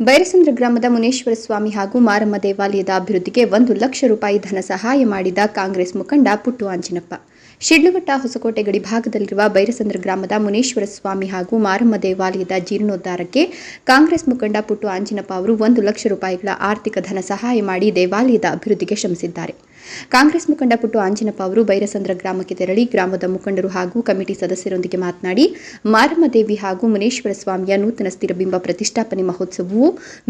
ಬೈರಸಂದ್ರ ಗ್ರಾಮದ ಮುನೇಶ್ವರ ಸ್ವಾಮಿ ಹಾಗೂ ಮಾರಮ್ಮ ದೇವಾಲಯದ ಅಭಿವೃದ್ಧಿಗೆ ಒಂದು ಲಕ್ಷ ರೂಪಾಯಿ ಧನ ಸಹಾಯ ಮಾಡಿದ ಕಾಂಗ್ರೆಸ್ ಮುಖಂಡ ಪುಟ್ಟು ಆಂಜನಪ್ಪ ಶಿಡ್ಲಘಟ್ಟ ಹೊಸಕೋಟೆ ಗಡಿ ಭಾಗದಲ್ಲಿರುವ ಬೈರಸಂದ್ರ ಗ್ರಾಮದ ಮುನೇಶ್ವರ ಸ್ವಾಮಿ ಹಾಗೂ ಮಾರಮ್ಮ ದೇವಾಲಯದ ಜೀರ್ಣೋದ್ಧಾರಕ್ಕೆ ಕಾಂಗ್ರೆಸ್ ಮುಖಂಡ ಪುಟ್ಟು ಆಂಜನಪ್ಪ ಅವರು ಒಂದು ಲಕ್ಷ ರೂಪಾಯಿಗಳ ಆರ್ಥಿಕ ಧನ ಸಹಾಯ ಮಾಡಿ ದೇವಾಲಯದ ಅಭಿವೃದ್ಧಿಗೆ ಶ್ರಮಿಸಿದ್ದಾರೆ. ಕಾಂಗ್ರೆಸ್ ಮುಖಂಡ ಪುಟ್ಟು ಆಂಜನಪ್ಪ ಅವರು ಬೈರಸಂದ್ರ ಗ್ರಾಮಕ್ಕೆ ತೆರಳಿ ಗ್ರಾಮದ ಮುಖಂಡರು ಹಾಗೂ ಕಮಿಟಿ ಸದಸ್ಯರೊಂದಿಗೆ ಮಾತನಾಡಿ, ಮಾರಮ್ಮದೇವಿ ಹಾಗೂ ಮುನೇಶ್ವರ ಸ್ವಾಮಿಯ ನೂತನ ಸ್ಥಿರಬಿಂಬ ಪ್ರತಿಷ್ಠಾಪನೆ ಮಹೋತ್ಸವವು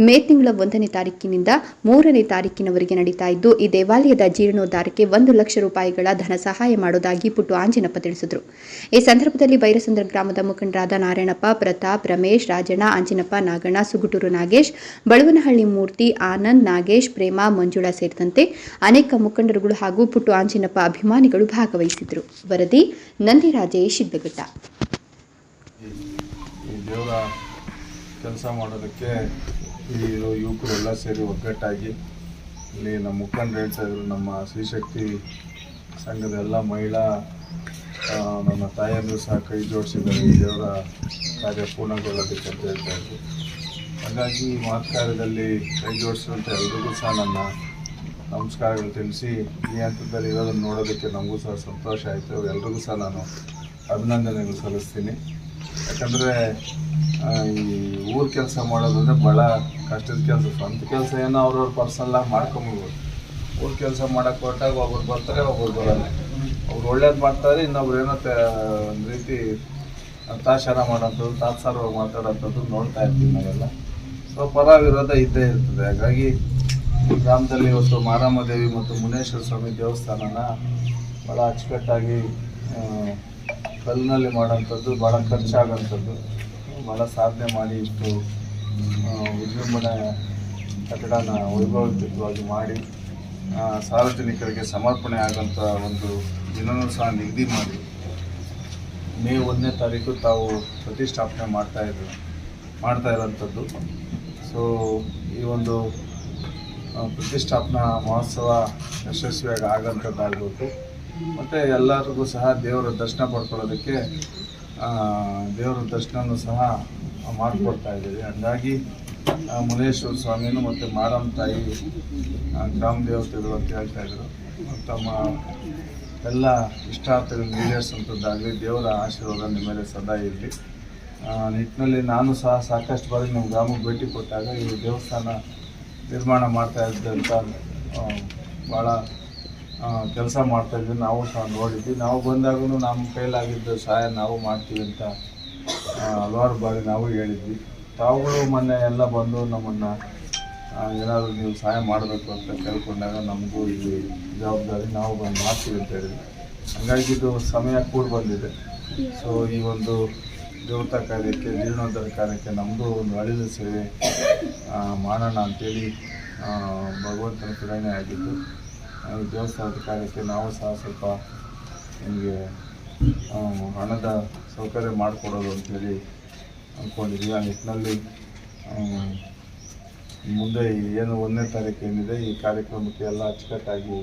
ಮೇ ತಿಂಗಳ ಒಂದನೇ ತಾರೀಕಿನಿಂದ ಮೂರನೇ ತಾರೀಕಿನವರೆಗೆ ನಡೀತಾ ಇದ್ದು, ಈ ದೇವಾಲಯದ ಜೀರ್ಣೋದ್ಧಾರಕ್ಕೆ ಒಂದು ಲಕ್ಷ ರೂಪಾಯಿಗಳ ಧನ ಸಹಾಯ ಮಾಡೋದಾಗಿ ಪುಟ್ಟು ಆಂಜನಪ್ಪ ತಿಳಿಸಿದರು. ಈ ಸಂದರ್ಭದಲ್ಲಿ ಬೈರಸಂದ್ರ ಗ್ರಾಮದ ಮುಖಂಡರಾದ ನಾರಾಯಣಪ್ಪ, ಪ್ರತಾಪ್, ರಮೇಶ್, ರಾಜಣ್ಣ, ಆಂಜಿನಪ್ಪ, ನಾಗಣ್ಣ, ಸುಗುಟೂರು ನಾಗೇಶ್ ಬಳವನಹಳ್ಳಿ ಮೂರ್ತಿ, ಆನಂದ್ ನಾಗೇಶ್, ಪ್ರೇಮ, ಮಂಜುಳಾ ಸೇರಿದಂತೆ ಅನೇಕ ಮುಖಂಡರುಗಳು ಹಾಗೂ ಪುಟ್ಟು ಆಂಜಿನಪ್ಪ ಅಭಿಮಾನಿಗಳು ಭಾಗವಹಿಸಿದರು ವರದಿ ನಂದಿ ರಾಜೇಶ್ ದೇವರ ಕೆಲಸ ಮಾಡೋದಕ್ಕೆ ಈ ಯುವಕರು ಎಲ್ಲ ಸೇರಿ ಒಗ್ಗಟ್ಟಾಗಿ ಇಲ್ಲಿ ನಮ್ಮ ಮುಖಂಡರು ಹೇಳ್ತಾ ಇದ್ರು, ನಮ್ಮ ಶ್ರೀಶಕ್ತಿ ಸಂಘದ ಎಲ್ಲ ಮಹಿಳಾ ನಮ್ಮ ತಾಯಿಯಂದರು ಸಹ ಕೈ ಜೋಡಿಸಿದ್ದಾರೆ. ಈ ದೇವರ ಕಾರ್ಯ ಪೂರ್ಣಗೊಳ್ಳಬೇಕಂತ ಹೇಳ್ತಾ ಇದ್ರು. ಹಾಗಾಗಿ ಈ ಮಾತು ಕಾರ್ಯದಲ್ಲಿ ಕೈ ಜೋಡಿಸಿದಂಥ ಎಲ್ರಿಗೂ ಸಹ ನನ್ನ ನಮಸ್ಕಾರಗಳು ತಿಳಿಸಿ, ಈ ಹಂತದಲ್ಲಿ ಇರೋದನ್ನು ನೋಡೋದಕ್ಕೆ ನಮಗೂ ಸಹ ಸಂತೋಷ ಆಯಿತು. ಎಲ್ರಿಗೂ ಸಹ ನಾನು ಅಭಿನಂದನೆಗಳು ಸಲ್ಲಿಸ್ತೀನಿ. ಯಾಕಂದರೆ ಈ ಊರ ಕೆಲಸ ಮಾಡೋದಂದರೆ ಭಾಳ ಕಷ್ಟದ ಕೆಲಸ. ಸ್ವಂತ ಕೆಲಸ ಏನೋ ಅವ್ರವ್ರ ಪರ್ಸನಲ್ಲಾಗಿ ಮಾಡ್ಕೊಂಬೋದು ಊರ ಕೆಲಸ ಮಾಡೋಕ್ಕೆ ಹೊರಟಾಗ ಒಬ್ಬರು ಬರ್ತಾರೆ ಒಬ್ಬರು ಬರಲ್ಲ. ಅವ್ರು ಒಳ್ಳೇದು ಮಾಡ್ತಾರೆ, ಇನ್ನೊಬ್ರು ಏನೋ ಒಂದು ರೀತಿ ತಾಶಾರ ಮಾಡೋಂಥದ್ದು, ತಾತ್ಸಾರವಾಗಿ ಮಾತಾಡೋಂಥದ್ದು ನೋಡ್ತಾ ಇರ್ತೀವಿ ನಾವೆಲ್ಲ. ಸೊ ಪರ ವಿರೋಧ ಇದ್ದೇ ಇರ್ತದೆ. ಹಾಗಾಗಿ ಗ್ರಾಮದಲ್ಲಿ ಇವತ್ತು ಮಾರಮ್ಮ ದೇವಿ ಮತ್ತು ಮುನೇಶ್ವರ ಸ್ವಾಮಿ ದೇವಸ್ಥಾನನ ಭಾಳ ಅಚ್ಚುಕಟ್ಟಾಗಿ ಕಲ್ಲಿನಲ್ಲಿ ಮಾಡೋಂಥದ್ದು ಭಾಳ ಖರ್ಚಾಗೋಂಥದ್ದು ಭಾಳ ಸಾಧನೆ ಮಾಡಿ ಇಷ್ಟು ವಿಜೃಂಭಣೆ ಕಟ್ಟಡನ ವೈಭವಿತವಾಗಿ ಮಾಡಿ ಸಾರ್ವಜನಿಕರಿಗೆ ಸಮರ್ಪಣೆ ಆಗೋಂಥ ಒಂದು ದಿನವೂ ಸಹ ನಿಗದಿ ಮಾಡಿ. ಮೇ ಒಂದನೇ ತಾರೀಕು ತಾವು ಪ್ರತಿಷ್ಠಾಪನೆ ಮಾಡ್ತಾ ಇದ್ರು, ಮಾಡ್ತಾ ಇರೋಂಥದ್ದು ಸೊ ಈ ಒಂದು ಪ್ರತಿಷ್ಠಾಪನಾ ಮಹೋತ್ಸವ ಯಶಸ್ವಿಯಾಗಿ ಆಗೋಂಥದ್ದಾಗಬೇಕು ಮತ್ತು ಎಲ್ಲರಿಗೂ ಸಹ ದೇವರ ದರ್ಶನ ಪಡ್ಕೊಳ್ಳೋದಕ್ಕೆ ದೇವರ ದರ್ಶನನೂ ಸಹ ಮಾಡಿಕೊಡ್ತಾ ಇದ್ದೀವಿ. ಹಂಗಾಗಿ ಮುನೇಶ್ವರ ಸ್ವಾಮಿನೂ ಮತ್ತು ಮಾರಮ್ಮ ತಾಯಿ ಗ್ರಾಮ ದೇವತೆಗಳು ಅಂತ ಹೇಳ್ತಾ ಇದ್ರು. ತಮ್ಮ ಎಲ್ಲ ಇಷ್ಟಾರ್ಥಗಳು ಈಡೇರಿಸುವಂಥದ್ದಾಗಲಿ ದೇವರ ಆಶೀರ್ವಾದ ನಿಮ್ಮ ಮೇಲೆ ಸದಾ ಇರಲಿ. ನಿಟ್ಟಿನಲ್ಲಿ ನಾನು ಸಹ ಸಾಕಷ್ಟು ಬಾರಿ ನಮ್ಮ ಗ್ರಾಮಕ್ಕೆ ಭೇಟಿ ಕೊಟ್ಟಾಗ ಈ ದೇವಸ್ಥಾನ ನಿರ್ಮಾಣ ಮಾಡ್ತಾ ಇದ್ದಂಥ ಭಾಳ ಕೆಲಸ ಮಾಡ್ತಾ ಇದ್ವಿ. ನಾವು ಸಹ ನೋಡಿದ್ವಿ. ನಾವು ಬಂದಾಗೂ ನಮ್ಮ ಕೈಲಾಗಿದ್ದ ಸಹಾಯ ನಾವು ಮಾಡ್ತೀವಿ ಅಂತ ಹಲವಾರು ಬಾರಿ ನಾವು ಹೇಳಿದ್ವಿ. ತಾವುಗಳು ಮೊನ್ನೆ ಎಲ್ಲ ಬಂದು ನಮ್ಮನ್ನು ಏನಾದರೂ ನೀವು ಸಹಾಯ ಮಾಡಬೇಕು ಅಂತ ಕೇಳ್ಕೊಂಡಾಗ ನಮಗೂ ಇಲ್ಲಿ ಜವಾಬ್ದಾರಿ ನಾವು ಬಂದು ಮಾಡ್ತೀವಿ ಅಂತ ಹೇಳಿದ್ವಿ. ಹಾಗಾಗಿ ಇದು ಸಮಯ ಕೂಡ ಬಂದಿದೆ. ಸೊ ಈ ಒಂದು ದೇವತಾ ಕಾರ್ಯಕ್ಕೆ, ಜೀರ್ಣೋದ್ಧಾರ ಕಾರ್ಯಕ್ಕೆ ನಮ್ಮದು ಒಂದು ಅಳಿದ ಸೇವೆ. ಮಾಡೋಣ ಅಂತೇಳಿ ಭಗವಂತನ ಪ್ರೇರಣೆ ಆಗಿದ್ದು ದೇವಸ್ಥಾನದ ಕಾರ್ಯಕ್ಕೆ ನಾವು ಸಹ ಸ್ವಲ್ಪ ನಿಮಗೆ ಹಣದ ಸೌಕರ್ಯ ಮಾಡಿಕೊಡೋದು ಅಂತೇಳಿ ಅಂದ್ಕೊಂಡಿದ್ವಿ ಆ ನಿಟ್ಟಿನಲ್ಲಿ ಮುಂದೆ ಏನು ಒಂದನೇ ತಾರೀಕು ಏನಿದೆ, ಈ ಕಾರ್ಯಕ್ರಮಕ್ಕೆ ಎಲ್ಲ ಅಚ್ಚುಕಟ್ಟಾಗಿ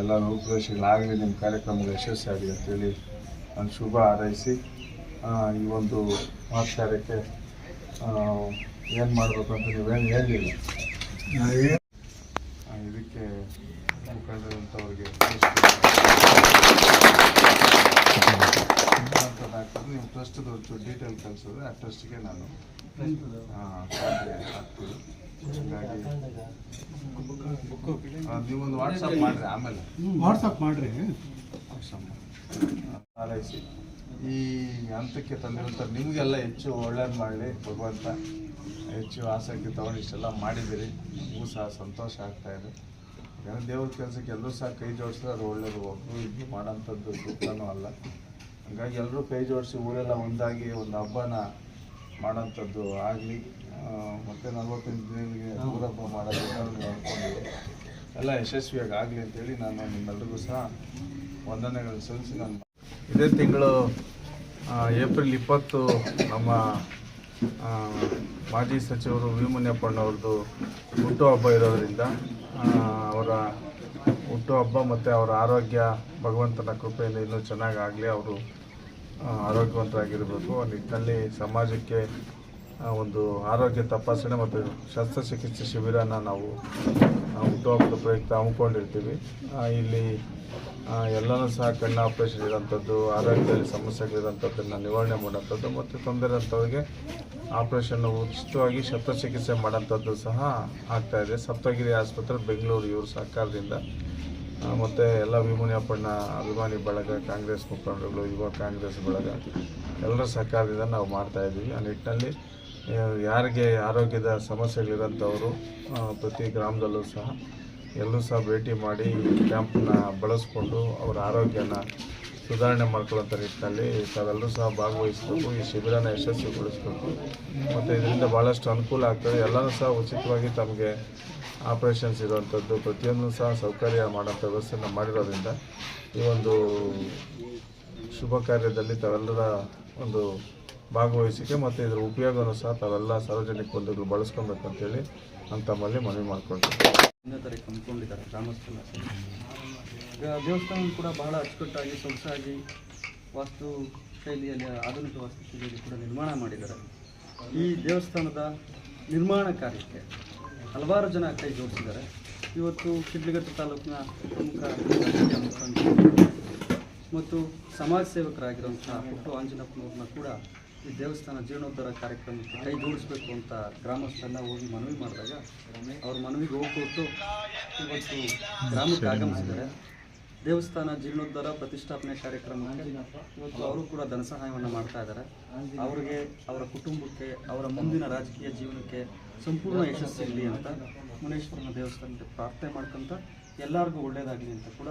ಎಲ್ಲ ರೂಪುರೇಷೆಗಳಾಗಲಿ ನಿಮ್ಮ ಕಾರ್ಯಕ್ರಮದ ಯಶಸ್ವಿಯಾಗಲಿ ಅಂತೇಳಿ ನಾನು ಶುಭ ಹಾರೈಸಿ ಈ ಒಂದು ಮಾತಾಡಕ್ಕೆ ಏನು ಮಾಡಬೇಕು ಅಂತ ನೀವೇನು ಹೇಳಿಲ್ಲ ಇದಕ್ಕೆ ಮುಖಂಡರಂಥವ್ರಿಗೆ ನೀವು ಟ್ರಸ್ಟ್ದು ಒಂಚೂರು ಡೀಟೇಲ್ ಕಳಿಸಿದ್ರೆ ಆ ಟ್ರಸ್ಟ್ಗೆ ನಾನು ಹಾಗಾಗಿ ಆ, ನೀವೊಂದು ವಾಟ್ಸಪ್ ಮಾಡಿರಿ ಆಮೇಲೆ. ವಾಟ್ಸಪ್ ಮಾಡ್ರಿ. ಹಾರೈಸಿ ಈ ಹಂತಕ್ಕೆ ತಂದಿರುವಂಥ ನಿಮಗೆಲ್ಲ ಹೆಚ್ಚು ಒಳ್ಳೇದು ಮಾಡಲಿ ಭಗವಂತ. ಹೆಚ್ಚು ಆಸಕ್ತಿ ತಗೊಂಡು ಇಷ್ಟೆಲ್ಲ ಮಾಡಿದ್ದೀರಿ. ನಿಮಗೂ ಸಹ ಸಂತೋಷ ಆಗ್ತಾ ಇದೆ. ಯಾಕಂದ್ರೆ ದೇವ್ರ ಕೆಲಸಕ್ಕೆ ಎಲ್ಲರೂ ಸಹ ಕೈ ಜೋಡಿಸಿದ್ರೆ ಅದು ಒಳ್ಳೇದು. ಒಬ್ಬರು ಇದು ಮಾಡೋಂಥದ್ದು ಸುಖನೂ ಅಲ್ಲ. ಹಾಗಾಗಿ ಎಲ್ಲರೂ ಕೈ ಜೋಡಿಸಿ ಊರೆಲ್ಲ ಒಂದಾಗಿ ಒಂದು ಹಬ್ಬನ ಮಾಡೋಂಥದ್ದು ಆಗಲಿ. ಮತ್ತು ನಲ್ವತ್ತೈದು ದಿನಗಳಿಗೆ ಊರಬ್ಬ ಮಾಡೋದು ಎಲ್ಲ ಯಶಸ್ವಿಯಾಗಿ ಆಗಲಿ ಅಂತೇಳಿ ನಾನು ನಿಮ್ಮೆಲ್ಲರಿಗೂ ಸಹ ವಂದನೆಗಳನ್ನು ಸಲ್ಲಿಸಿ ನಾನು ಇದೇ ತಿಂಗಳು ಏಪ್ರಿಲ್ ಇಪ್ಪತ್ತು ನಮ್ಮ ಮಾಜಿ ಸಚಿವರು ವಿ ಮುನಿಯಪ್ಪಣ್ಣವ್ರದ್ದು ಹುಟ್ಟುಹಬ್ಬ ಇರೋದರಿಂದ ಅವರ ಹುಟ್ಟುಹಬ್ಬ ಮತ್ತು ಅವರ ಆರೋಗ್ಯ, ಭಗವಂತನ ಕೃಪೆಯಲ್ಲಿ ಇನ್ನೂ ಚೆನ್ನಾಗಿ ಆಗಲಿ ಅವರು ಆರೋಗ್ಯವಂತರಾಗಿರಬೇಕು. ಆ ನಿಟ್ಟಿನಲ್ಲಿ ಸಮಾಜಕ್ಕೆ ಒಂದು ಆರೋಗ್ಯ ತಪಾಸಣೆ ಮತ್ತು ಶಸ್ತ್ರಚಿಕಿತ್ಸೆ ಶಿಬಿರನ ನಾವು ಹುಟ್ಟುಹಬ್ಬದ ಪ್ರಯುಕ್ತ ಹಮ್ಮಿಕೊಂಡಿರ್ತೀವಿ. ಇಲ್ಲಿ ಎಲ್ಲನೂ ಸಹ ಕಣ್ಣು ಆಪ್ರೇಷನ್ ಇರೋಂಥದ್ದು, ಆರೋಗ್ಯದಲ್ಲಿ ಸಮಸ್ಯೆಗಳಿರೋಂಥದ್ದನ್ನು ನಿವಾರಣೆ ಮಾಡೋಂಥದ್ದು ಮತ್ತು ತೊಂದರೆ ಅಂಥವ್ರಿಗೆ ಆಪ್ರೇಷನ್ ಉಚಿತವಾಗಿ ಶಸ್ತ್ರಚಿಕಿತ್ಸೆ ಮಾಡೋಂಥದ್ದು ಸಹ ಆಗ್ತಾಯಿದೆ ಸಪ್ತಗಿರಿ ಆಸ್ಪತ್ರೆ, ಬೆಂಗಳೂರು ಇವ್ರ ಸರ್ಕಾರದಿಂದ ಮತ್ತು ಎಲ್ಲ ವಿಮುನಿಯಪ್ಪಣ್ಣ ಅಭಿಮಾನಿ ಬಳಗ, ಕಾಂಗ್ರೆಸ್ ಮುಖಂಡರುಗಳು, ಯುವ ಕಾಂಗ್ರೆಸ್ ಬಳಗ, ಎಲ್ಲರ ಸಹಕಾರದಿಂದ ನಾವು ಮಾಡ್ತಾಯಿದ್ದೀವಿ ಆ ನಿಟ್ಟಿನಲ್ಲಿ ಯಾರಿಗೆ ಆರೋಗ್ಯದ ಸಮಸ್ಯೆಗಳಿರೋಂಥವರು ಪ್ರತಿ ಗ್ರಾಮದಲ್ಲೂ ಸಹ ಎಲ್ಲರೂ ಸಹ ಭೇಟಿ ಮಾಡಿ ಕ್ಯಾಂಪನ್ನ ಬಳಸ್ಕೊಂಡು ಅವರ ಆರೋಗ್ಯನ ಸುಧಾರಣೆ ಮಾಡ್ಕೊಳ್ಳೋಂಥ ನಿಟ್ಟಿನಲ್ಲಿ ತಾವೆಲ್ಲರೂ ಸಹ ಭಾಗವಹಿಸಬೇಕು, ಈ ಶಿಬಿರನ ಯಶಸ್ವಿಗೊಳಿಸಬೇಕು. ಮತ್ತು ಇದರಿಂದ ಭಾಳಷ್ಟು ಅನುಕೂಲ ಆಗ್ತದೆ. ಎಲ್ಲರೂ ಸಹ ಉಚಿತವಾಗಿ ತಮಗೆ ಆಪ್ರೇಷನ್ಸ್ ಇರುವಂಥದ್ದು ಪ್ರತಿಯೊಂದು ಸಹ ಸೌಕರ್ಯ ಮಾಡೋಂಥ ವ್ಯವಸ್ಥೆನ ಮಾಡಿರೋದ್ರಿಂದ ಈ ಒಂದು ಶುಭ ಕಾರ್ಯದಲ್ಲಿ ತಾವೆಲ್ಲರ ಒಂದು ಭಾಗವಹಿಸಿಕೆ ಮತ್ತು ಇದರ ಉಪಯೋಗನೂ ಸಹ ತಾವೆಲ್ಲ ಸಾರ್ವಜನಿಕ ಬಂಧುಗಳು ಬಳಸ್ಕೊಬೇಕು ಅಂತೇಳಿ ನಾನು ತಮ್ಮಲ್ಲಿ ಮನವಿ ಮಾಡ್ಕೊಳ್ತೀನಿ. ತಾರೀಕು ಹಮ್ಮಿಕೊಂಡಿದ್ದಾರೆ ಈಗ ದೇವಸ್ಥಾನ ಕೂಡ ಬಹಳ ಅಚ್ಚುಕಟ್ಟಾಗಿ, ಸೊಗಸಾಗಿ ವಾಸ್ತು ಶೈಲಿಯಲ್ಲಿ, ಆಧುನಿಕ ವಾಸ್ತು ಶೈಲಿಯಲ್ಲಿ ಕೂಡ ನಿರ್ಮಾಣ ಮಾಡಿದ್ದಾರೆ. ಈ ದೇವಸ್ಥಾನದ ನಿರ್ಮಾಣ ಕಾರ್ಯಕ್ಕೆ ಹಲವಾರು ಜನ ಕೈ ಜೋಡಿಸಿದ್ದಾರೆ. ಇವತ್ತು ಶಿಡ್ಲಘಟ್ಟ ತಾಲೂಕಿನ ಪ್ರಮುಖ ಮತ್ತು ಸಮಾಜ ಸೇವಕರಾಗಿರುವಂತಹ ಪುಟ್ಟು ಆಂಜನಪ್ಪನವ್ರನ್ನ ಕೂಡ ಈ ದೇವಸ್ಥಾನ ಜೀರ್ಣೋದ್ಧಾರ ಕಾರ್ಯಕ್ರಮಕ್ಕೆ ಕೈ ಜೋಡಿಸ್ಬೇಕು ಅಂತ ಗ್ರಾಮಸ್ಥರನ್ನ ಹೋಗಿ ಮನವಿ ಮಾಡಿದಾಗ ಅವ್ರ ಮನವಿಗೆ ಹೋಗ್ಕೊಟ್ಟು ಇವತ್ತು ಗ್ರಾಮಕ್ಕೆ ಆಗಮಿಸಿದ್ದಾರೆ. ದೇವಸ್ಥಾನ ಜೀರ್ಣೋದ್ಧಾರ ಪ್ರತಿಷ್ಠಾಪನೆ ಕಾರ್ಯಕ್ರಮ ಇವತ್ತು ಅವರು ಕೂಡ ಧನ ಸಹಾಯವನ್ನು ಮಾಡ್ತಾ ಇದ್ದಾರೆ. ಅವರಿಗೆ ಅವರ ಕುಟುಂಬಕ್ಕೆ, ಅವರ ಮುಂದಿನ ರಾಜಕೀಯ ಜೀವನಕ್ಕೆ ಸಂಪೂರ್ಣ ಯಶಸ್ಸು ಇರಲಿ ಅಂತ ಮುನೇಶ್ವರನ ದೇವಸ್ಥಾನಕ್ಕೆ ಪ್ರಾರ್ಥನೆ ಮಾಡ್ಕೊಂತ ಎಲ್ಲರಿಗೂ ಒಳ್ಳೆಯದಾಗಲಿ ಅಂತ ಕೂಡ